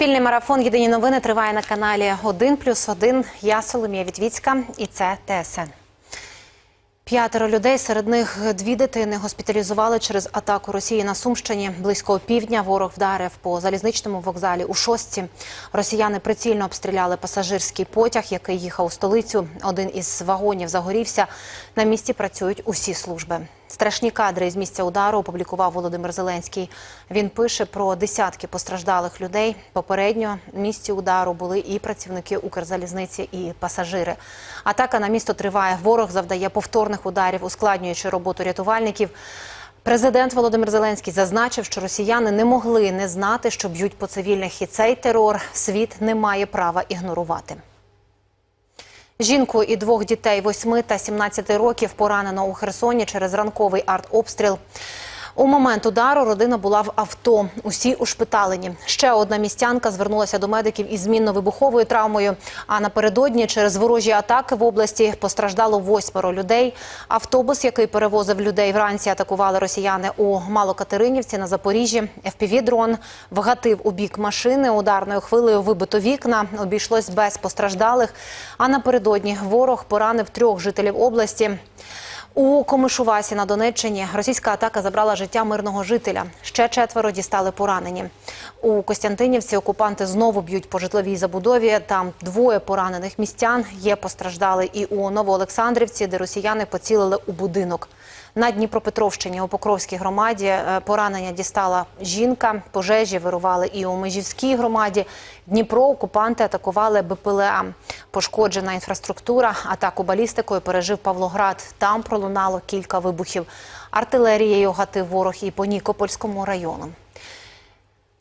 Спільний марафон Єдині новини триває на каналі 1 плюс 1. Я Соломія Вітвіцька і це ТСН. П'ятеро людей, серед них дві дитини, госпіталізували через атаку Росії на Сумщині. Близько півдня ворог вдарив по залізничному вокзалі у шостці. Росіяни прицільно обстріляли пасажирський потяг, який їхав у столицю. Один із вагонів загорівся. На місці працюють усі служби. Страшні кадри з місця удару опублікував Володимир Зеленський. Він пише про десятки постраждалих людей. Попередньо місці удару були і працівники Укрзалізниці, і пасажири. Атака на місто триває. Ворог завдає повторних ударів, ускладнюючи роботу рятувальників. Президент Володимир Зеленський зазначив, що росіяни не могли не знати, що б'ють по цивільних, і цей терор світ не має права ігнорувати. Жінку і двох дітей 8 та 17 років поранено у Херсоні через ранковий артобстріл. У момент удару родина була в авто. Усі ушпиталені. Ще одна містянка звернулася до медиків із змінно-вибуховою травмою. А напередодні через ворожі атаки в області постраждало восьмеро людей. Автобус, який перевозив людей вранці, атакували росіяни у Малокатеринівці на Запоріжжі. ФПВ-дрон вгатив у бік машини. Ударною хвилею вибито вікна. Обійшлось без постраждалих. А напередодні ворог поранив трьох жителів області. У Комишувасі на Донеччині російська атака забрала життя мирного жителя. Ще четверо дістали поранені. У Костянтинівці окупанти знову б'ють по житловій забудові. Там двоє поранених містян. Є постраждали і у Новоолександрівці, де росіяни поцілили у будинок. На Дніпропетровщині у Покровській громаді е, поранення дістала жінка. Пожежі вирували і у Межівській громаді. Дніпро окупанти атакували БПЛА. Пошкоджена інфраструктура. Атаку балістикою пережив Павлоград. Там пролунало кілька вибухів. Артилерією гатив ворог і по Нікопольському району.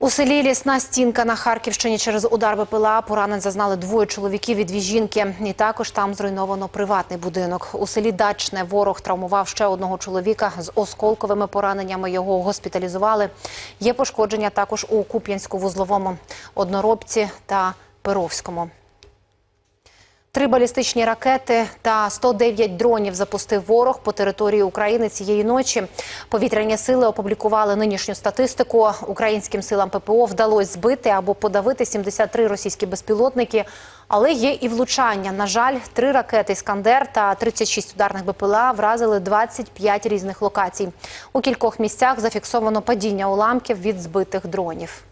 У селі Лісна стінка на Харківщині через удар БПЛА поранень зазнали двоє чоловіків і дві жінки. І також там зруйновано приватний будинок. У селі Дачне ворог травмував ще одного чоловіка з осколковими пораненнями. Його госпіталізували. Є пошкодження також у Куп'янську-Вузловому, Одноробці та Перовському. Три балістичні ракети та 109 дронів запустив ворог по території України цієї ночі. Повітряні сили опублікували нинішню статистику. Українським силам ППО вдалося збити або подавити 73 російські безпілотники. Але є і влучання. На жаль, три ракети «Іскандер» та 36 ударних БПЛА вразили 25 різних локацій. У кількох місцях зафіксовано падіння уламків від збитих дронів.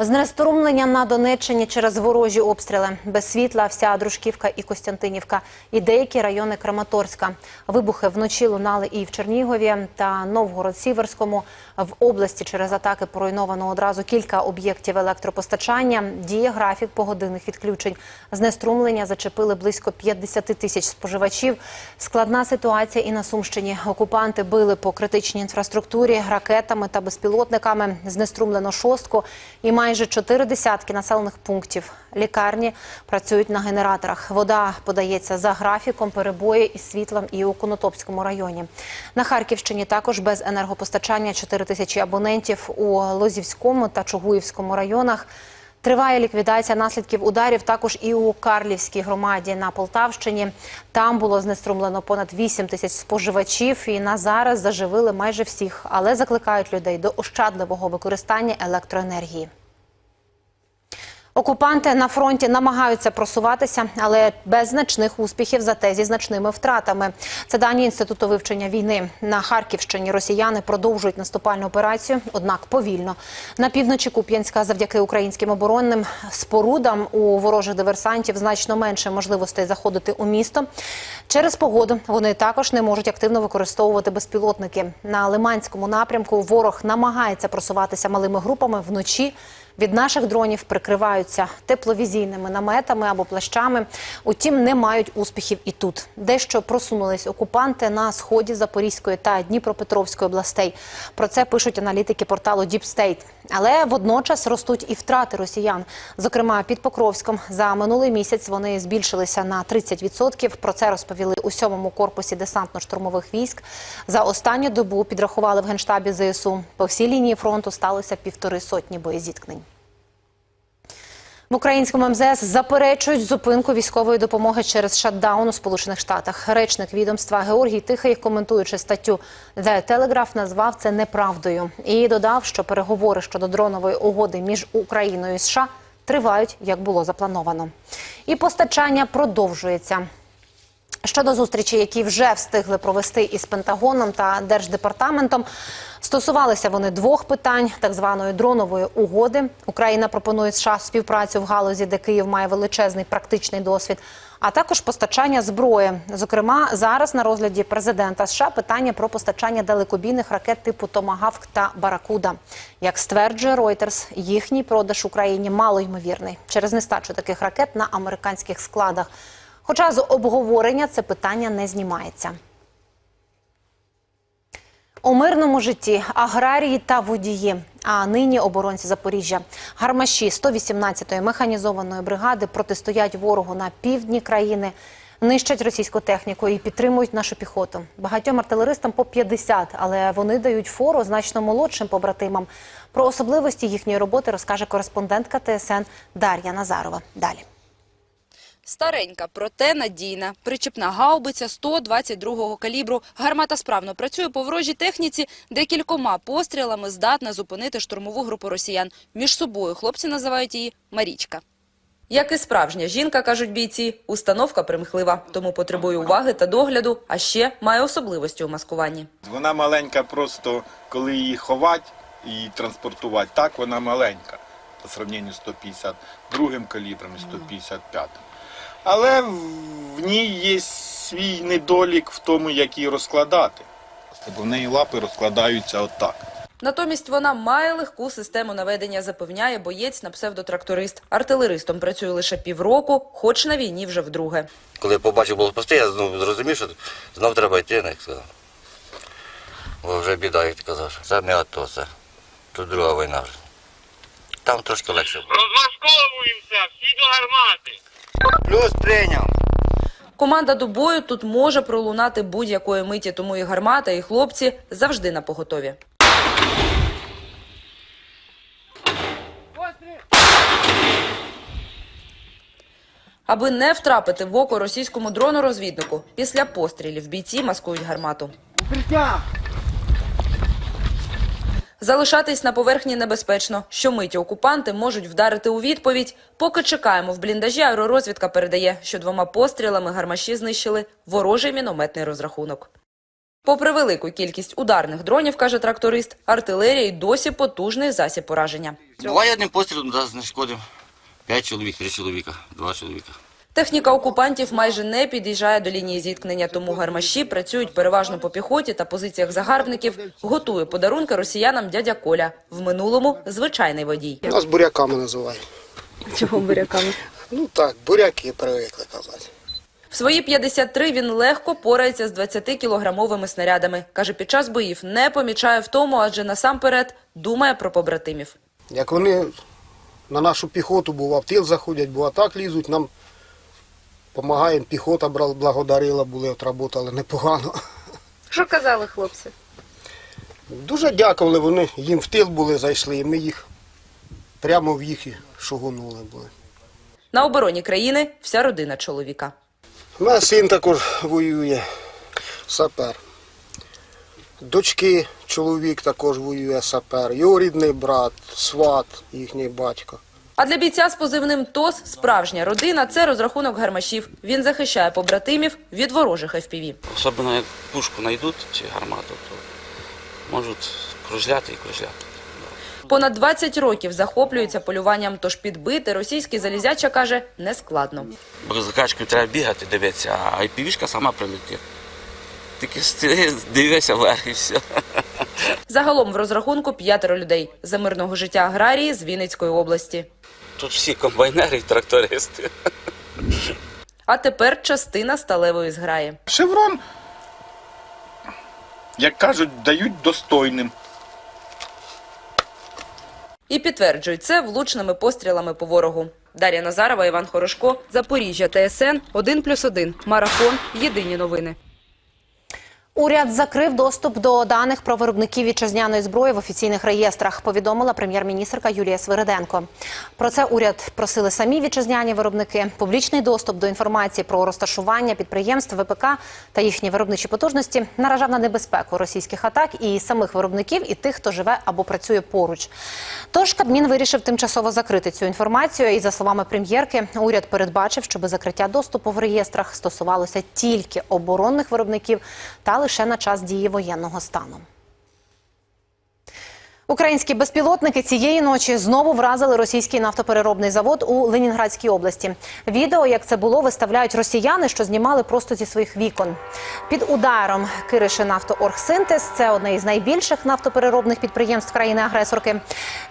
Знеструмлення на Донеччині через ворожі обстріли. Без світла вся Дружківка і Костянтинівка. І деякі райони Краматорська. Вибухи вночі лунали і в Чернігові та Новгород-Сіверському. В області через атаки поруйновано одразу кілька об'єктів електропостачання. Діє графік погодинних відключень. Знеструмлення зачепили близько 50 тисяч споживачів. Складна ситуація і на Сумщині. Окупанти били по критичній інфраструктурі ракетами та безпілотниками. Знеструмлено шостку і майже чотири десятки населених пунктів. Лікарні працюють на генераторах. Вода подається за графіком, перебої із світлом і у Конотопському районі. На Харківщині також без енергопостачання 4 тисячі абонентів у Лозівському та Чугуївському районах. Триває ліквідація наслідків ударів також і у Карлівській громаді на Полтавщині. Там було знеструмлено понад 8 тисяч споживачів і на зараз заживили майже всіх, але закликають людей до ощадливого використання електроенергії. Окупанти на фронті намагаються просуватися, але без значних успіхів, зате зі значними втратами. Це дані інституту вивчення війни на Харківщині. Росіяни продовжують наступальну операцію, однак повільно. На півночі Куп'янська, завдяки українським оборонним спорудам у ворожих диверсантів значно менше можливостей заходити у місто. Через погоду вони також не можуть активно використовувати безпілотники. На Лиманському напрямку ворог намагається просуватися малими групами вночі. Від наших дронів прикриваються тепловізійними наметами або плащами. Утім, не мають успіхів і тут. Дещо просунулись окупанти на сході Запорізької та Дніпропетровської областей. Про це пишуть аналітики порталу State. Але водночас ростуть і втрати росіян. Зокрема, під Покровськом за минулий місяць вони збільшилися на 30%. Про це розповіли у сьомому корпусі десантно-штурмових військ. За останню добу підрахували в генштабі ЗСУ. По всій лінії фронту сталося півтори сотні боєзіткнень. В українському МЗС заперечують зупинку військової допомоги через шатдаун у Сполучених Штатах. Речник відомства Георгій Тихий, коментуючи статтю The Telegraph, назвав це неправдою і додав, що переговори щодо дронової угоди між Україною і США тривають, як було заплановано. І постачання продовжується. Щодо зустрічі, які вже встигли провести із Пентагоном та Держдепартаментом, стосувалися вони двох питань: так званої дронової угоди. Україна пропонує США співпрацю в галузі, де Київ має величезний практичний досвід, а також постачання зброї. Зокрема, зараз на розгляді президента США питання про постачання далекобійних ракет типу Томагавк та Баракуда. Як стверджує Reuters, їхній продаж Україні малоймовірний через нестачу таких ракет на американських складах. Хоча з обговорення це питання не знімається. У мирному житті аграрії та водії, а нині оборонці Запоріжжя. Гармаші 118-ї механізованої бригади протистоять ворогу на півдні країни, нищать російську техніку і підтримують нашу піхоту. Багатьом артилеристам по 50, але вони дають фору значно молодшим побратимам. Про особливості їхньої роботи розкаже кореспондентка ТСН Дар'я Назарова. Далі. Старенька, проте надійна. Причепна гаубиця 122-го калібру. Гармата справно працює по ворожій техніці, де кількома пострілами здатна зупинити штурмову групу росіян. Між собою хлопці називають її Марічка. Як і справжня жінка, кажуть бійці, установка примхлива, тому потребує уваги та догляду, а ще має особливості у маскуванні. Вона маленька просто, коли її ховати і транспортувати. Так, вона маленька по сравненню з 152 калібром і 155. Але в ній є свій недолік в тому, як її розкладати. Бо в неї лапи розкладаються отак. Натомість вона має легку систему наведення, запевняє боєць на псевдотракторист. Артилеристом працює лише півроку, хоч на війні вже вдруге. Коли я побачив блокпости, я знову зрозумів, що знов треба йти, як сказав. Бо вже біда, як ти казав. Це не АТО, це тут друга війна вже. Там трошки легше було. Розмашковуємося, всі до гармати. Плюс прийняв. Команда до бою тут може пролунати будь-якої миті, тому і гармата, і хлопці завжди на поготові. Аби не втрапити в око російському дрону-розвіднику, після пострілів бійці маскують гармату. Залишатись на поверхні небезпечно. Щомиті окупанти можуть вдарити у відповідь. Поки чекаємо в бліндажі, аеророзвідка передає, що двома пострілами гармаші знищили ворожий мінометний розрахунок. Попри велику кількість ударних дронів, каже тракторист, артилерія й досі потужний засіб пораження. Буває одним пострілом да, знешкодив. П'ять чоловік, три чоловіка, два чоловіка. Техніка окупантів майже не під'їжджає до лінії зіткнення, тому гармаші працюють переважно по піхоті та позиціях загарбників. Готує подарунки росіянам дядя Коля. В минулому звичайний водій. Нас буряками називають. Чого буряками? Ну так, буряки привикли казати. В свої 53 він легко порається з 20-кілограмовими снарядами. Каже, під час боїв не помічає втому, адже насамперед думає про побратимів. Як вони на нашу піхоту, бува, в тил заходять, бува, так лізуть, нам допомагаємо, піхота благодарила, були, отработали непогано. Що казали хлопці? Дуже дякували, вони їм в тил були, зайшли, і ми їх прямо в їх і шугонули були. На обороні країни вся родина чоловіка. У мене син також воює, сапер. Дочки, чоловік також воює сапер, його рідний брат, сват, їхній батько. А для бійця з позивним ТОС справжня родина це розрахунок гармашів. Він захищає побратимів від ворожих FPV. Особливо як пушку знайдуть чи гармату, то можуть кружляти і кружляти. Понад 20 років захоплюється полюванням, тож підбити російський залізяча каже нескладно. Бо за качкою треба бігати, дивитися, а IPV-шка сама прилетить. Тільки дивися вверх і все. Загалом в розрахунку п'ятеро людей за мирного життя аграрії з Вінницької області. Тут всі комбайнери і трактористи. А тепер частина сталевої зграї. Шеврон, як кажуть, дають достойним. І підтверджують це влучними пострілами по ворогу. Дар'я Назарова, Іван Хорошко, Запоріжжя, ТСН 1+,1. Марафон. Єдині новини. Уряд закрив доступ до даних про виробників вітчизняної зброї в офіційних реєстрах. Повідомила прем'єр-міністрка Юлія Свириденко. Про це уряд просили самі вітчизняні виробники. Публічний доступ до інформації про розташування підприємств ВПК та їхні виробничі потужності наражав на небезпеку російських атак і самих виробників, і тих, хто живе або працює поруч. Тож Кабмін вирішив тимчасово закрити цю інформацію. І за словами прем'єрки, уряд передбачив, щоб закриття доступу в реєстрах стосувалося тільки оборонних виробників та лише на час дії воєнного стану. Українські безпілотники цієї ночі знову вразили російський нафтопереробний завод у Ленінградській області. Відео, як це було, виставляють росіяни, що знімали просто зі своїх вікон. Під ударом Кириши Нафтооргсинтез – це одне із найбільших нафтопереробних підприємств країни-агресорки.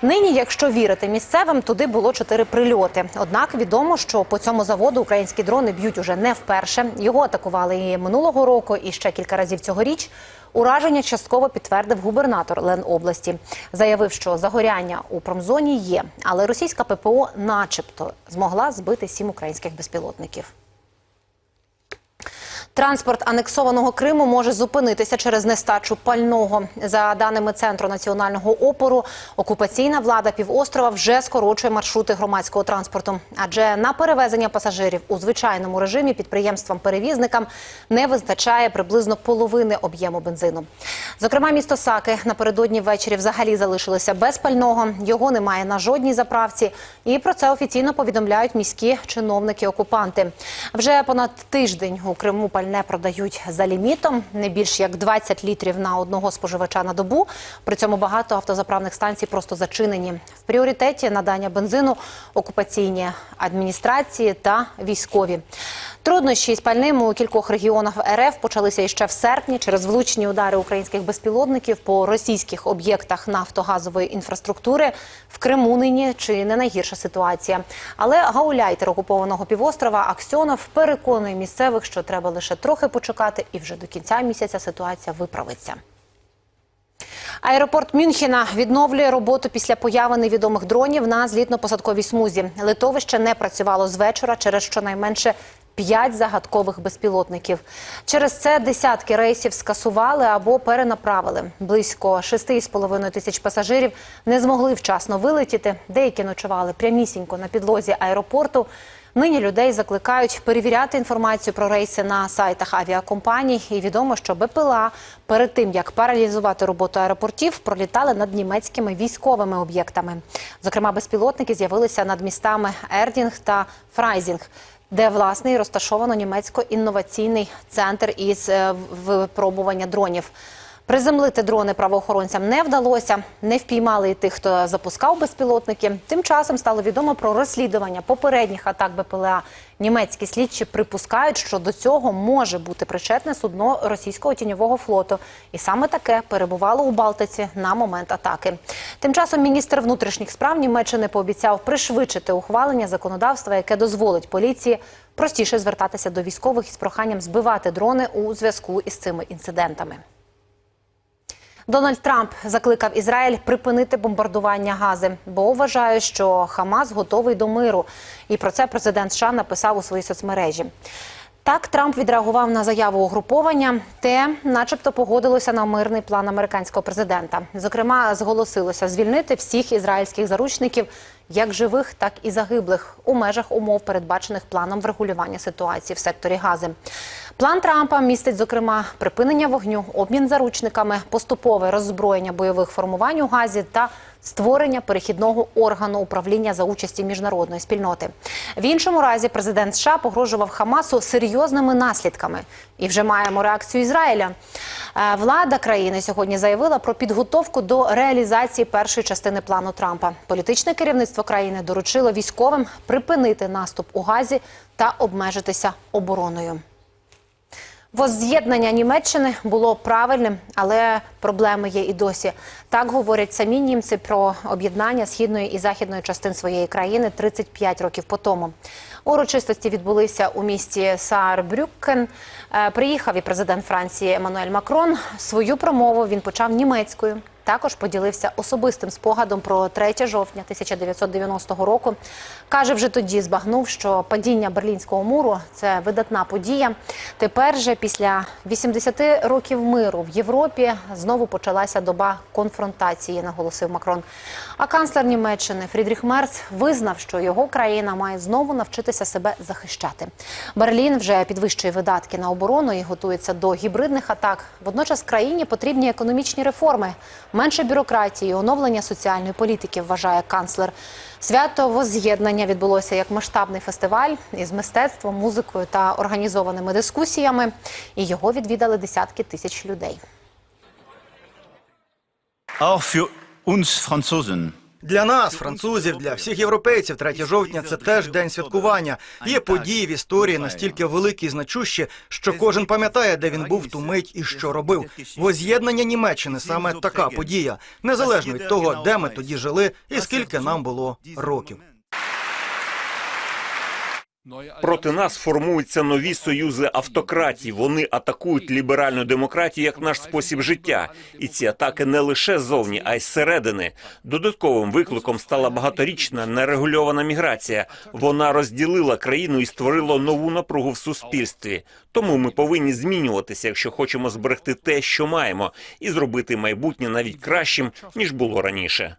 Нині, якщо вірити місцевим, туди було чотири прильоти. Однак відомо, що по цьому заводу українські дрони б'ють уже не вперше. Його атакували і минулого року, і ще кілька разів цьогоріч. Ураження частково підтвердив губернатор Ленобласті. Заявив, що загоряння у промзоні є, але російська ППО, начебто, змогла збити сім українських безпілотників. Транспорт анексованого Криму може зупинитися через нестачу пального. За даними Центру національного опору, окупаційна влада півострова вже скорочує маршрути громадського транспорту. Адже на перевезення пасажирів у звичайному режимі підприємствам-перевізникам не вистачає приблизно половини об'єму бензину. Зокрема, місто Саки напередодні ввечері взагалі залишилося без пального. Його немає на жодній заправці. І про це офіційно повідомляють міські чиновники-окупанти. Вже понад тиждень у Криму пальне продають за лімітом, не більш як 20 літрів на одного споживача на добу. При цьому багато автозаправних станцій просто зачинені. В пріоритеті надання бензину окупаційні адміністрації та військові. Труднощі з пальним у кількох регіонах РФ почалися іще в серпні через влучні удари українських безпілотників по російських об'єктах нафтогазової інфраструктури. В Криму нині чи не найгірша ситуація. Але гауляйтер окупованого півострова Аксьонов переконує місцевих, що треба лише трохи почекати, і вже до кінця місяця ситуація виправиться. Аеропорт Мюнхена відновлює роботу після появи невідомих дронів на злітно-посадковій смузі. Литовище не працювало з вечора через щонайменше п'ять загадкових безпілотників. Через це десятки рейсів скасували або перенаправили. Близько 6,5 тисяч пасажирів не змогли вчасно вилетіти. Деякі ночували прямісінько на підлозі аеропорту. Нині людей закликають перевіряти інформацію про рейси на сайтах авіакомпаній. І відомо, що БПЛА перед тим як паралізувати роботу аеропортів, пролітали над німецькими військовими об'єктами. Зокрема, безпілотники з'явилися над містами Ердінг та Фрайзінг. Де власне і розташовано німецько-інноваційний центр із е, випробування дронів. Приземлити дрони правоохоронцям не вдалося, не впіймали і тих, хто запускав безпілотники. Тим часом стало відомо про розслідування попередніх атак БПЛА. Німецькі слідчі припускають, що до цього може бути причетне судно російського тіньового флоту, і саме таке перебувало у Балтиці на момент атаки. Тим часом міністр внутрішніх справ Німеччини пообіцяв пришвидшити ухвалення законодавства, яке дозволить поліції простіше звертатися до військових із проханням збивати дрони у зв'язку із цими інцидентами. Дональд Трамп закликав Ізраїль припинити бомбардування Гази, бо вважає, що Хамас готовий до миру. І про це президент США написав у своїй соцмережі. Так, Трамп відреагував на заяву угруповання, те, начебто, погодилося на мирний план американського президента. Зокрема, зголосилося звільнити всіх ізраїльських заручників, як живих, так і загиблих, у межах умов, передбачених планом врегулювання ситуації в секторі Гази. План Трампа містить, зокрема, припинення вогню, обмін заручниками, поступове роззброєння бойових формувань у Газі та створення перехідного органу управління за участі міжнародної спільноти. В іншому разі президент США погрожував Хамасу серйозними наслідками. І вже маємо реакцію Ізраїля. Е, Влада країни сьогодні заявила про підготовку до реалізації першої частини плану Трампа. Політичне керівництво країни доручило військовим припинити наступ у Газі та обмежитися обороною. Возз'єднання Німеччини було правильним, але проблеми є і досі. Так говорять самі німці про об'єднання східної і західної частин своєї країни 35 років по тому. Урочистості відбулися у місті Саарбрюккен. Е, Приїхав і президент Франції Еммануель Макрон. Свою промову він почав німецькою. Також поділився особистим спогадом про 3 жовтня 1990 року. Каже, вже тоді збагнув, що падіння Берлінського муру це видатна подія. Тепер же, після 80 років миру в Європі, знову почалася доба конфронтації, наголосив Макрон. А канцлер Німеччини Фрідріх Мерц визнав, що його країна має знову навчитися себе захищати. Берлін вже підвищує видатки на оборону і готується до гібридних атак. Водночас країні потрібні економічні реформи, менше бюрократії, оновлення соціальної політики, вважає канцлер. Свято воз'єднання відбулося як масштабний фестиваль із мистецтвом, музикою та організованими дискусіями. І його відвідали десятки тисяч людей. Auch für uns Franzosen. Для нас, французів, для всіх європейців, 3 жовтня це теж день святкування. Є події в історії настільки великі і значущі, що кожен пам'ятає, де він був ту мить і що робив. Воз'єднання Німеччини саме така подія, незалежно від того, де ми тоді жили і скільки нам було років. Проти нас формуються нові союзи автократій. Вони атакують ліберальну демократію як наш спосіб життя. І ці атаки не лише ззовні, а й зсередини. Додатковим викликом стала багаторічна нерегульована міграція. Вона розділила країну і створила нову напругу в суспільстві. Тому ми повинні змінюватися, якщо хочемо зберегти те, що маємо, і зробити майбутнє навіть кращим ніж було раніше.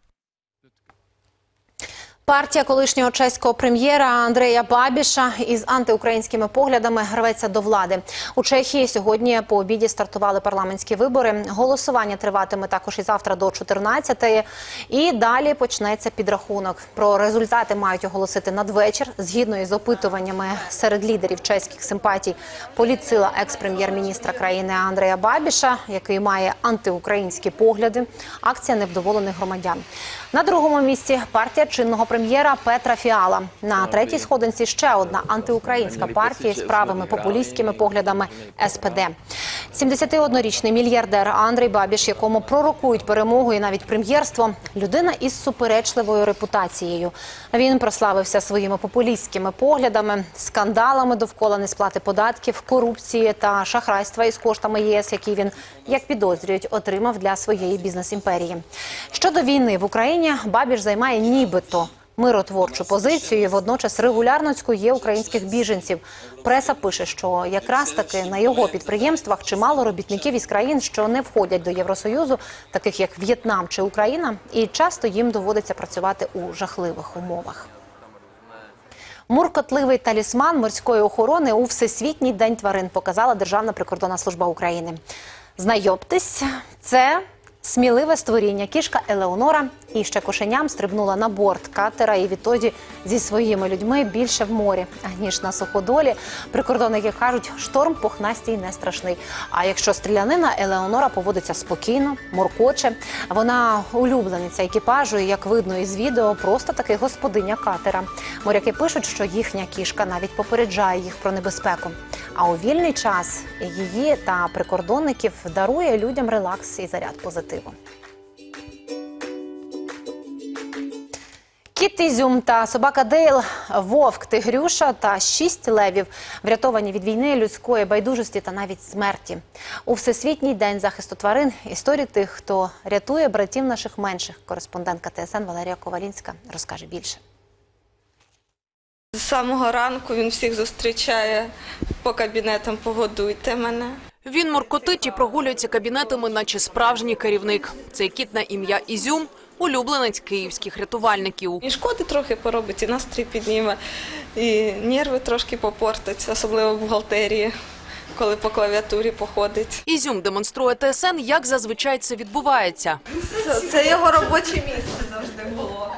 Партія колишнього чеського прем'єра Андрея Бабіша із антиукраїнськими поглядами рветься до влади. У Чехії сьогодні по обіді стартували парламентські вибори. Голосування триватиме також і завтра до 14-ї. І далі почнеться підрахунок. Про результати мають оголосити надвечір. Згідно із опитуваннями серед лідерів чеських симпатій, політсила екс-прем'єр-міністра країни Андрея Бабіша, який має антиукраїнські погляди. Акція невдоволених громадян. На другому місці партія чинного прем'єра Петра Фіала. На третій сходинці ще одна антиукраїнська партія з правими популістськими поглядами СПД. 71-річний мільярдер Андрій Бабіш, якому пророкують перемогу і навіть прем'єрство, людина із суперечливою репутацією. Він прославився своїми популістськими поглядами, скандалами довкола несплати податків, корупції та шахрайства із коштами ЄС, які він, як підозрюють, отримав для своєї бізнес-імперії. Щодо війни в Україні, Бабіш займає нібито миротворчу позицію. і Водночас регулярно цькує українських біженців. Преса пише, що якраз таки на його підприємствах чимало робітників із країн, що не входять до Євросоюзу, таких як В'єтнам чи Україна, і часто їм доводиться працювати у жахливих умовах. Муркотливий талісман морської охорони у Всесвітній день тварин показала Державна прикордонна служба України. Знайомтесь, це сміливе створіння. Кішка Елеонора і ще кошеням стрибнула на борт катера і відтоді зі своїми людьми більше в морі, ніж на суходолі. Прикордонники кажуть, шторм пухнастій не страшний. А якщо стрілянина, Елеонора поводиться спокійно, моркоче. Вона улюблениця екіпажу, і як видно із відео, просто таки господиня катера. Моряки пишуть, що їхня кішка навіть попереджає їх про небезпеку. А у вільний час її та прикордонників дарує людям релакс і заряд позитиву. Кіт Ізюм та собака Дейл, вовк Тигрюша та шість левів врятовані від війни, людської байдужості та навіть смерті. У всесвітній день захисту тварин історії тих, хто рятує братів наших менших. Кореспондентка ТСН Валерія Ковалінська розкаже більше. З самого ранку він всіх зустрічає по кабінетам, погодуйте мене. Він моркотить і прогулюється кабінетами, наче справжній керівник. Цей кіт на ім'я Ізюм – улюбленець київських рятувальників. І шкоди трохи поробить, і настрій підніме, і нерви трошки попортить, особливо в бухгалтерії, коли по клавіатурі походить. Ізюм демонструє ТСН, як зазвичай це відбувається. Це його робоче місце завжди було.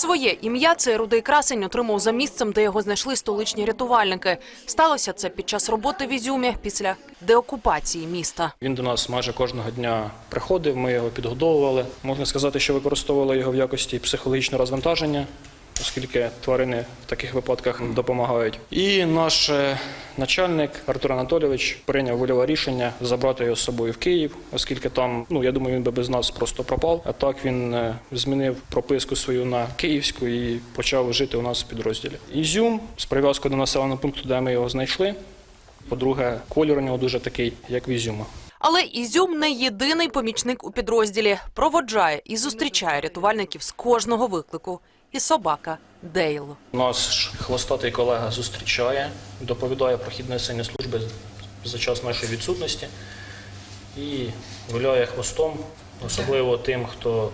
Своє ім'я цей рудий красень отримав за місцем, де його знайшли столичні рятувальники. Сталося це під час роботи в Ізюмі після деокупації міста. Він до нас майже кожного дня приходив, ми його підгодовували. Можна сказати, що використовували його в якості психологічного розвантаження, оскільки тварини в таких випадках допомагають. І наш е, начальник Артур Анатолійович прийняв вольове рішення забрати його з собою в Київ, оскільки там, ну я думаю, він би без нас просто пропав. А так він е, змінив прописку свою на київську і почав жити у нас в підрозділі. Ізюм з прив'язкою до населеного пункту, де ми його знайшли. По-друге, колір у нього дуже такий, як в Ізюма. Але Ізюм не єдиний помічник у підрозділі. Проводжає і зустрічає рятувальників з кожного виклику. І собака Дейл. Наш хвостатий колега зустрічає, доповідає про хід несення служби за час нашої відсутності і виляє хвостом, особливо тим, хто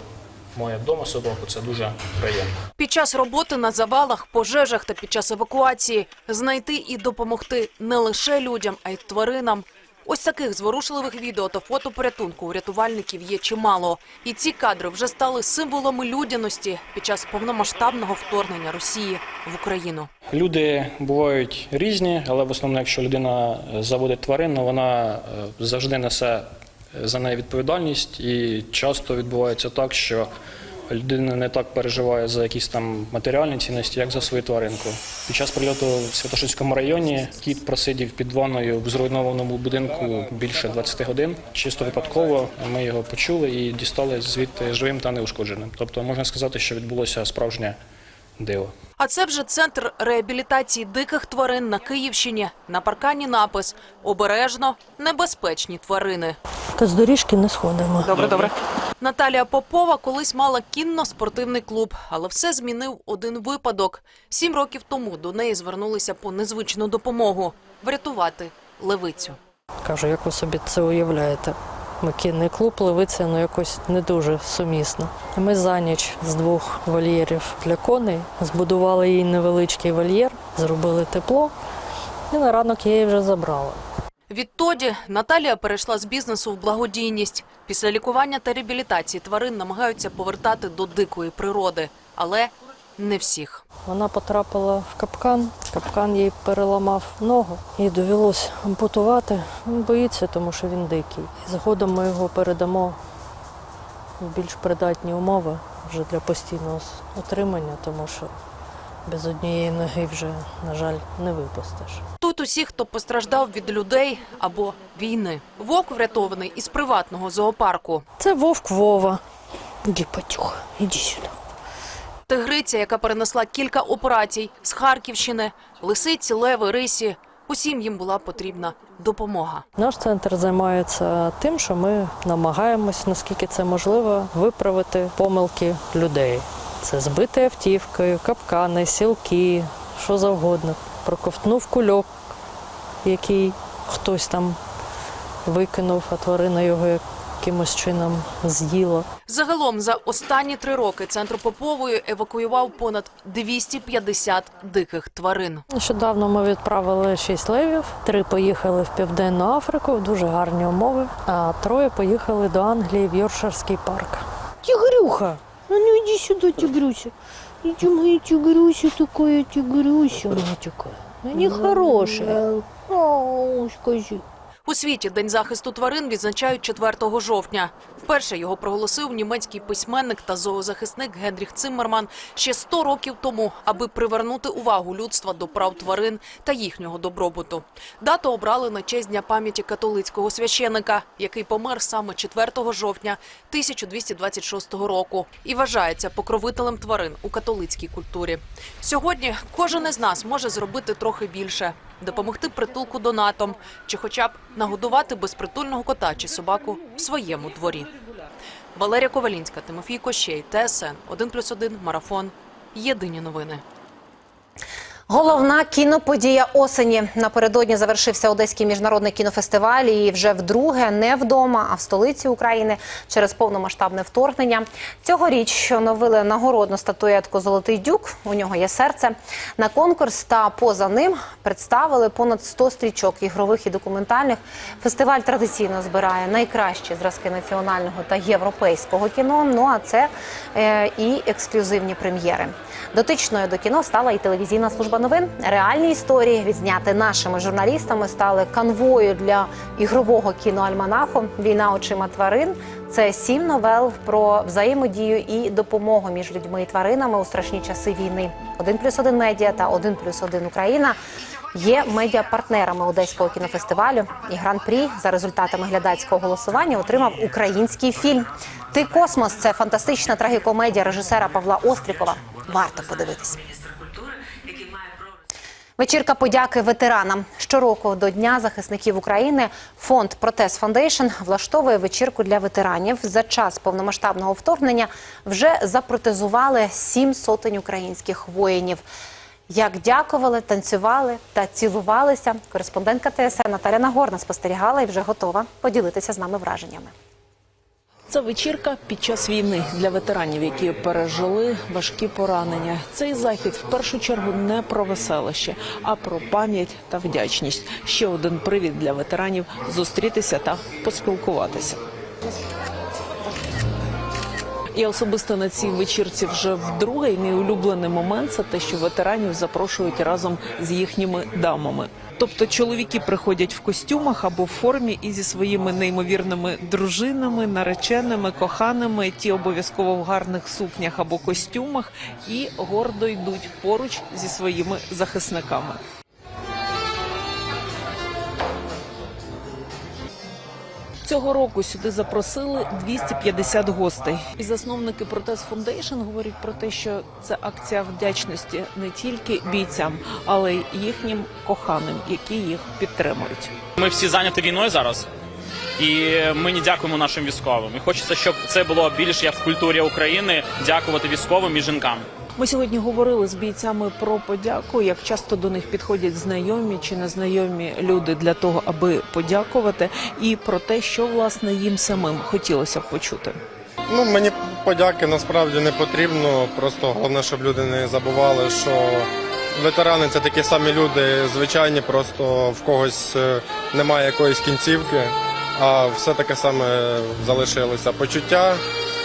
має вдома собаку. Це дуже приємно. Під час роботи на завалах, пожежах та під час евакуації знайти і допомогти не лише людям, а й тваринам. Ось таких зворушливих відео та фото порятунку у рятувальників є чимало. І ці кадри вже стали символами людяності під час повномасштабного вторгнення Росії в Україну. Люди бувають різні, але в основному, якщо людина заводить тварину, вона е, завжди несе е, за неї відповідальність, і часто відбувається так, що людина не так переживає за якісь там матеріальні цінності, як за свою тваринку. Під час прильоту в Святошинському районі кіт просидів під ванною в зруйнованому будинку більше 20 годин. Чисто випадково ми його почули і дістали звідти живим та неушкодженим. Тобто можна сказати, що відбулося справжнє диво. А це вже центр реабілітації диких тварин на Київщині. На паркані напис «Обережно, небезпечні тварини». Та З доріжки не сходимо. Добре, добре. Наталія Попова колись мала кінно-спортивний клуб, але все змінив один випадок. Сім років тому до неї звернулися по незвичну допомогу – врятувати левицю. Кажу, як ви собі це уявляєте? Кінний клуб, левиця, ну якось не дуже сумісно. Ми за ніч з двох вольєрів для коней збудували їй невеличкий вольєр, зробили тепло, і на ранок її вже забрала. Відтоді Наталія перейшла з бізнесу в благодійність. Після лікування та реабілітації тварин намагаються повертати до дикої природи, але не всіх. Вона потрапила в капкан, капкан їй переламав ногу. Їй довелося ампутувати. Він боїться, тому що він дикий. Згодом ми його передамо в більш придатні умови вже для постійного утримання, тому що без однієї ноги вже, на жаль, не випустиш. Тут усі, хто постраждав від людей або війни. Вовк врятований із приватного зоопарку. Це вовк Вова. Іди, Патюха, іди сюди. Тигриця, яка перенесла кілька операцій з Харківщини, лисиці, леви, рисі. Усім їм була потрібна допомога. Наш центр займається тим, що ми намагаємось, наскільки це можливо, виправити помилки людей. Це збити автівки, капкани, сілки, що завгодно. Проковтнув кульок, який хтось там викинув, а тварина його якимось чином з'їла. Загалом за останні три роки центр Попової евакуював понад 250 диких тварин. Нещодавно ми відправили шість левів, три поїхали в Південну Африку в дуже гарні умови, а троє поїхали до Англії в Йоркширський парк. Тигрюха! Ну не иди сюда, тигрюся. Иди, моя тигрюся такая, тигрюся. Она такая. Они хорошие. О, скажи. У світі День захисту тварин відзначають 4 жовтня. Вперше його проголосив німецький письменник та зоозахисник Генріх Циммерман ще 100 років тому, аби привернути увагу людства до прав тварин та їхнього добробуту. Дату обрали на честь Дня пам'яті католицького священика, який помер саме 4 жовтня 1226 року і вважається покровителем тварин у католицькій культурі. Сьогодні кожен із нас може зробити трохи більше допомогти притулку донатом чи хоча б нагодувати безпритульного кота чи собаку в своєму дворі. Валерія Ковалінська, Тимофій Кощей, ТСН 1+,1, Марафон. Єдині новини. Головна кіноподія осені напередодні завершився Одеський міжнародний кінофестиваль. І вже вдруге не вдома, а в столиці України через повномасштабне вторгнення. Цьогоріч оновили нагородну статуетку Золотий дюк. У нього є серце. На конкурс та поза ним представили понад 100 стрічок ігрових і документальних. Фестиваль традиційно збирає найкращі зразки національного та європейського кіно. Ну а це е, і ексклюзивні прем'єри. Дотичною до кіно стала і телевізійна служба новин. Реальні історії, відзняти нашими журналістами, стали канвою для ігрового кіноальманаху Війна очима тварин. Це сім новел про взаємодію і допомогу між людьми і тваринами у страшні часи війни. Один плюс один медіа та один плюс один Україна є медіапартнерами Одеського кінофестивалю. І гран-прі за результатами глядацького голосування отримав український фільм. Ти космос це фантастична трагікомедія режисера Павла Острікова. Варто подивитись. Вечірка подяки ветеранам. Щороку до Дня захисників України фонд Протез Фондейшн влаштовує вечірку для ветеранів. За час повномасштабного вторгнення вже запротезували сім сотень українських воїнів. Як дякували, танцювали та цілувалися, кореспондентка ТСН Наталя Нагорна спостерігала і вже готова поділитися з нами враженнями. Це вечірка під час війни для ветеранів, які пережили важкі поранення. Цей захід в першу чергу не про веселище, а про пам'ять та вдячність. Ще один привід для ветеранів зустрітися та поспілкуватися. І особисто на цій вечірці вже вдруге і мій улюблений момент це те, що ветеранів запрошують разом з їхніми дамами. Тобто чоловіки приходять в костюмах або в формі і зі своїми неймовірними дружинами, нареченими, коханими. Ті обов'язково в гарних сукнях або костюмах і гордо йдуть поруч зі своїми захисниками. Цього року сюди запросили 250 гостей. І засновники Протез Фондейшн говорять про те, що це акція вдячності не тільки бійцям, але й їхнім коханим, які їх підтримують. Ми всі зайняті війною зараз, і ми не дякуємо нашим військовим. І хочеться, щоб це було більш як в культурі України дякувати військовим і жінкам. Ми сьогодні говорили з бійцями про подяку, як часто до них підходять знайомі чи незнайомі люди для того, аби подякувати, і про те, що власне їм самим хотілося б почути. Ну, мені подяки насправді не потрібно. Просто головне, щоб люди не забували, що ветерани це такі самі люди, звичайні, просто в когось е, немає якоїсь кінцівки, а все таке саме залишилося. Почуття,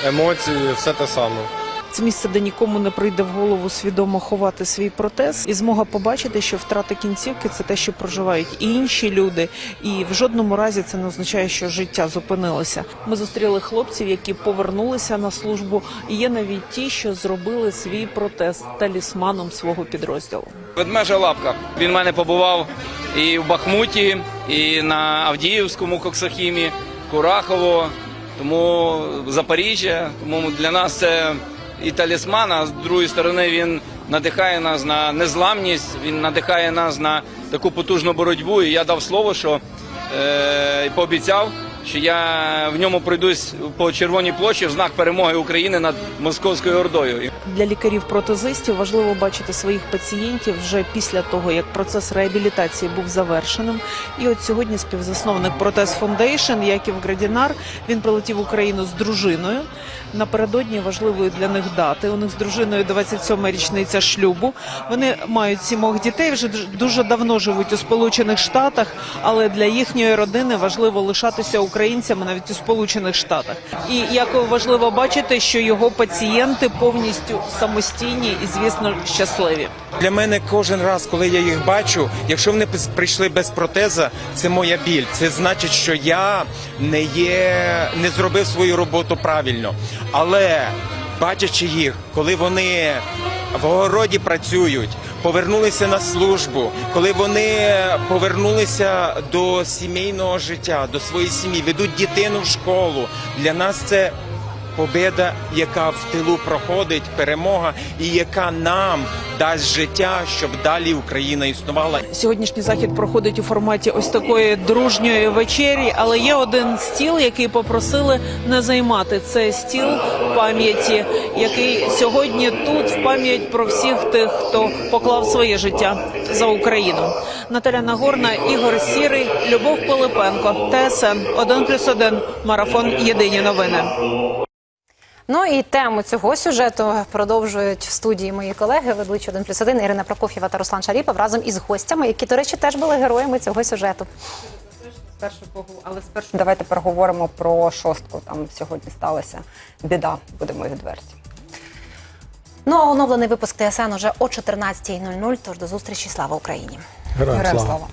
емоції, все те саме. Це місце, де нікому не прийде в голову свідомо ховати свій протез, і змога побачити, що втрата кінцівки це те, що проживають і інші люди, і в жодному разі це не означає, що життя зупинилося. Ми зустріли хлопців, які повернулися на службу. І є навіть ті, що зробили свій протез талісманом свого підрозділу. Ведмежа лапка. Він в мене побував і в Бахмуті, і на Авдіївському Коксахімі, Курахово, тому Запоріжжя. Тому для нас це і талісман, а з другої сторони він надихає нас на незламність, він надихає нас на таку потужну боротьбу. І я дав слово, що е, пообіцяв, що я в ньому пройдусь по червоній площі в знак перемоги України над московською ордою. Для лікарів-протезистів важливо бачити своїх пацієнтів вже після того, як процес реабілітації був завершеним. І от сьогодні співзасновник Протез Фондейшн Яків Градінар він прилетів в Україну з дружиною. Напередодні важливої для них дати. У них з дружиною 27-ма річниця шлюбу. Вони мають сімох дітей, вже дуже- давно живуть у Сполучених Штатах, але для їхньої родини важливо лишатися українцями навіть у Сполучених Штатах. І як важливо бачити, що його пацієнти повністю самостійні і, звісно, щасливі. Для мене кожен раз, коли я їх бачу, якщо вони прийшли без протеза, це моя біль. Це значить, що я не є, не зробив свою роботу правильно. Але бачачи їх, коли вони в огороді працюють, повернулися на службу, коли вони повернулися до сімейного життя, до своєї сім'ї, ведуть дитину в школу. Для нас це победа, яка в тилу проходить, перемога, і яка нам дасть життя, щоб далі Україна існувала. Сьогоднішній захід проходить у форматі ось такої дружньої вечері, але є один стіл, який попросили не займати. Це стіл пам'яті, який сьогодні тут в пам'ять про всіх тих, хто поклав своє життя за Україну. Наталя Нагорна, Ігор Сірий, Любов Пилипенко, ТСН 1+,1, Марафон. Єдині новини. Ну і тему цього сюжету продовжують в студії мої колеги, ведучі 1 плюс 1 Ірина Прокоф'єва та Руслан Шаріпов разом із гостями, які, до речі, теж були героями цього сюжету. Спершу погу- але спершу давайте переговоримо про шостку. Там сьогодні сталася біда, будемо відверті. Ну а оновлений випуск ТСН уже о 14.00, Тож до зустрічі. Слава Україні! Героям слава!